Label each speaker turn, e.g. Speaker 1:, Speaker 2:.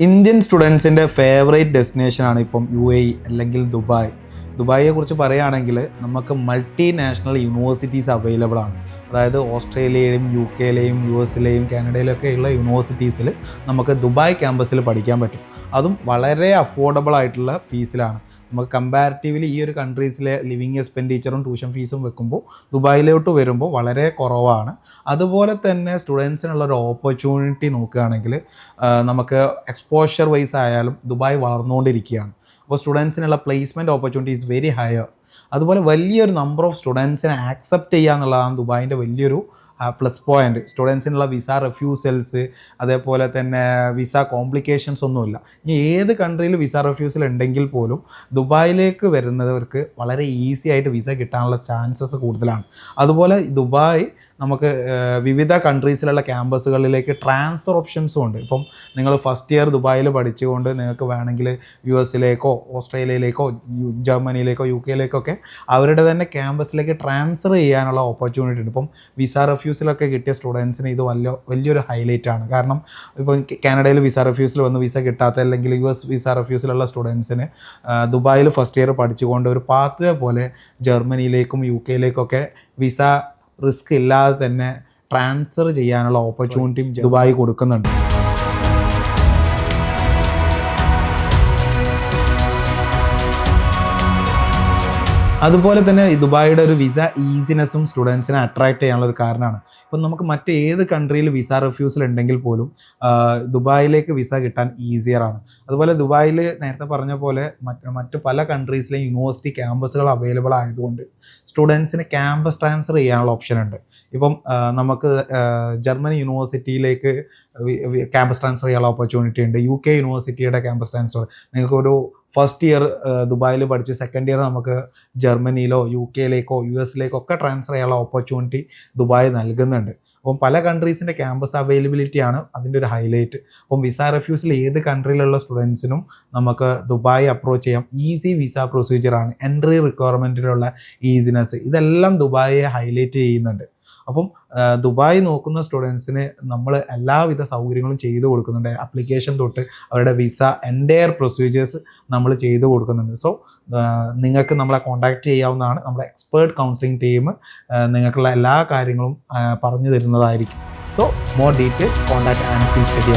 Speaker 1: Indian സ്റ്റുഡൻസിന്റെ favourite ഡെസ്റ്റിനേഷനാണ് ഇപ്പം U A E അല്ലെങ്കിൽ ദുബായ്. ദുബായിയെ കുറിച്ച് പറയുകയാണെങ്കിൽ നമുക്ക് മൾട്ടി നാഷണൽ യൂണിവേഴ്സിറ്റീസ് അവൈലബിൾ ആണ്. അതായത് ഓസ്ട്രേലിയയിലെയും യു കെയിലെയും യു എസിലെയും കാനഡയിലൊക്കെ ഉള്ള യൂണിവേഴ്സിറ്റീസിൽ നമുക്ക് ദുബായ് ക്യാമ്പസിൽ പഠിക്കാൻ പറ്റും. അതും വളരെ അഫോർഡബിൾ ആയിട്ടുള്ള ഫീസിലാണ് നമുക്ക് കമ്പാരിറ്റീവ്ലി ഈ ഒരു കൺട്രീസിലെ ലിവിങ് എക്സ്പെൻഡിച്ചറും ട്യൂഷൻ ഫീസും വെക്കുമ്പോൾ ദുബായിലോട്ട് വരുമ്പോൾ വളരെ കുറവാണ്. അതുപോലെ തന്നെ സ്റ്റുഡൻസിനുള്ള ഒരു ഓപ്പർച്യൂണിറ്റി നോക്കുകയാണെങ്കിൽ നമുക്ക് എക്സ്പോഷർ വൈസ് ആയാലും ദുബായ് വളർന്നുകൊണ്ടിരിക്കുകയാണ്. അപ്പോൾ സ്റ്റുഡൻസിനുള്ള placement opportunity is very higher അതുപോലെ വലിയൊരു നമ്പർ ഓഫ് സ്റ്റുഡൻസിനെ ആക്സെപ്റ്റ് ചെയ്യുക എന്നുള്ളതാണ് ദുബായിന്റെ വലിയൊരു പ്ലസ് പോയിന്റ് സ്റ്റുഡൻസിനുള്ള വിസ റെഫ്യൂസൽസ് അതേപോലെ തന്നെ വിസ കോംപ്ലിക്കേഷൻസ് ഒന്നുമില്ല. ഇനി ഏത് കൺട്രിയിൽ വിസ റെഫ്യൂസൽ ഉണ്ടെങ്കിൽ പോലും ദുബായിലേക്ക് വരുന്നവർക്ക് വളരെ ഈസി ആയിട്ട് വിസ കിട്ടാനുള്ള ചാൻസസ് കൂടുതലാണ്. അതുപോലെ ദുബായ് നമുക്ക് വിവിധ കൺട്രീസിലുള്ള ക്യാമ്പസുകളിലേക്ക് ട്രാൻസ്ഫർ ഓപ്ഷൻസും ഉണ്ട്. ഇപ്പം നിങ്ങൾ ഫസ്റ്റ് ഇയർ ദുബായിൽ പഠിച്ചുകൊണ്ട് നിങ്ങൾക്ക് വേണമെങ്കിൽ യു എസിലേക്കോ ഓസ്ട്രേലിയയിലേക്കോ ജർമ്മനിയിലേക്കോ യു കെയിലേക്കോ ഒക്കെ അവരുടെ തന്നെ ക്യാമ്പസിലേക്ക് ട്രാൻസ്ഫർ ചെയ്യാനുള്ള ഓപ്പർച്യൂണിറ്റി ഉണ്ട്. ഇപ്പം വിസ റെഫ്യൂസിലൊക്കെ കിട്ടിയ സ്റ്റുഡൻസിന് ഇത് വലിയ വലിയൊരു ഹൈലൈറ്റ് ആണ്. കാരണം ഇപ്പം കാനഡയിൽ വിസ റെഫ്യൂസിൽ വന്ന് വിസ കിട്ടാത്ത അല്ലെങ്കിൽ യു എസ് വിസ റെഫ്യൂസിലുള്ള സ്റ്റുഡൻസിന് ദുബായിൽ ഫസ്റ്റ് ഇയർ പഠിച്ചുകൊണ്ട് ഒരു പാത്വേ പോലെ ജർമ്മനിയിലേക്കും യു കെയിലേക്കൊക്കെ വിസ റിസ്ക് ഇല്ലാതെ തന്നെ ട്രാൻസ്ഫർ ചെയ്യാനുള്ള ഓപ്പർച്യൂണിറ്റിയും ദുബായ് കൊടുക്കുന്നുണ്ട്. അതുപോലെ തന്നെ ദുബായിയുടെ ഒരു വിസ ഈസിനെസ്സും സ്റ്റുഡൻസിനെ അട്രാക്ട് ചെയ്യാനുള്ള ഒരു കാരണമാണ്. ഇപ്പം നമുക്ക് മറ്റേത് കൺട്രിയിൽ വിസ റിഫ്യൂസൽ ഉണ്ടെങ്കിൽ പോലും ദുബായിലേക്ക് വിസ കിട്ടാൻ ഈസിയറാണ് അതുപോലെ ദുബായിൽ നേരത്തെ പറഞ്ഞ പോലെ മറ്റ് മറ്റ് പല കൺട്രീസിലെയും യൂണിവേഴ്സിറ്റി ക്യാമ്പസുകൾ അവൈലബിൾ ആയതുകൊണ്ട് സ്റ്റുഡൻസിന് ക്യാമ്പസ് ട്രാൻസ്ഫർ ചെയ്യാനുള്ള ഓപ്ഷൻ ഉണ്ട്. ഇപ്പം നമുക്ക് ജർമ്മനി യൂണിവേഴ്സിറ്റിയിലേക്ക് ക്യാമ്പസ് ട്രാൻസ്ഫർ ചെയ്യാനുള്ള ഓപ്പർച്യൂണിറ്റി ഉണ്ട്. യു കെ യൂണിവേഴ്സിറ്റിയുടെ ക്യാമ്പസ് ട്രാൻസ്ഫർ നിങ്ങൾക്ക് ഒരു ഫസ്റ്റ് ഇയർ ദുബായിൽ പഠിച്ച് സെക്കൻഡ് ഇയർ നമുക്ക് ജർമ്മനിയിലോ യു കെയിലേക്കോ യു എസിലേക്കോ ഒക്കെ ട്രാൻസ്ഫർ ചെയ്യാനുള്ള ഓപ്പർച്യൂണിറ്റി ദുബായ് നൽകുന്നുണ്ട്. അപ്പം പല കൺട്രീസിന്റെ ക്യാമ്പസ് അവൈലബിലിറ്റി ആണ് അതിന്റെ ഒരു ഹൈലൈറ്റ് അപ്പം വിസ റെഫ്യൂസിൽ ഏത് കൺട്രിയിലുള്ള സ്റ്റുഡൻസിനും നമുക്ക് ദുബായ് അപ്രോച്ച് ചെയ്യാം. ഈസി വിസ പ്രൊസീജിയറാണ് എൻട്രി റിക്വയർമെന്റിലുള്ള ഈസിനെസ് ഇതെല്ലാം ദുബായെ ഹൈലൈറ്റ് ചെയ്യുന്നുണ്ട്. അപ്പം ദുബായ് നോക്കുന്ന സ്റ്റുഡൻസിന് നമ്മൾ എല്ലാവിധ സൗകര്യങ്ങളും ചെയ്തു കൊടുക്കുന്നുണ്ട്. അപ്ലിക്കേഷൻ തൊട്ട് അവരുടെ വിസ എന്റെയർ പ്രൊസീജിയേഴ്സ് നമ്മൾ ചെയ്തു കൊടുക്കുന്നുണ്ട്. സോ നിങ്ങൾക്ക് നമ്മളെ കോൺടാക്ട് ചെയ്യാവുന്നതാണ്. നമ്മുടെ എക്സ്പേർട്ട് കൗൺസിലിംഗ് ടീം നിങ്ങൾക്കുള്ള എല്ലാ കാര്യങ്ങളും പറഞ്ഞു തരുന്നതായിരിക്കും. So more details contact and feel study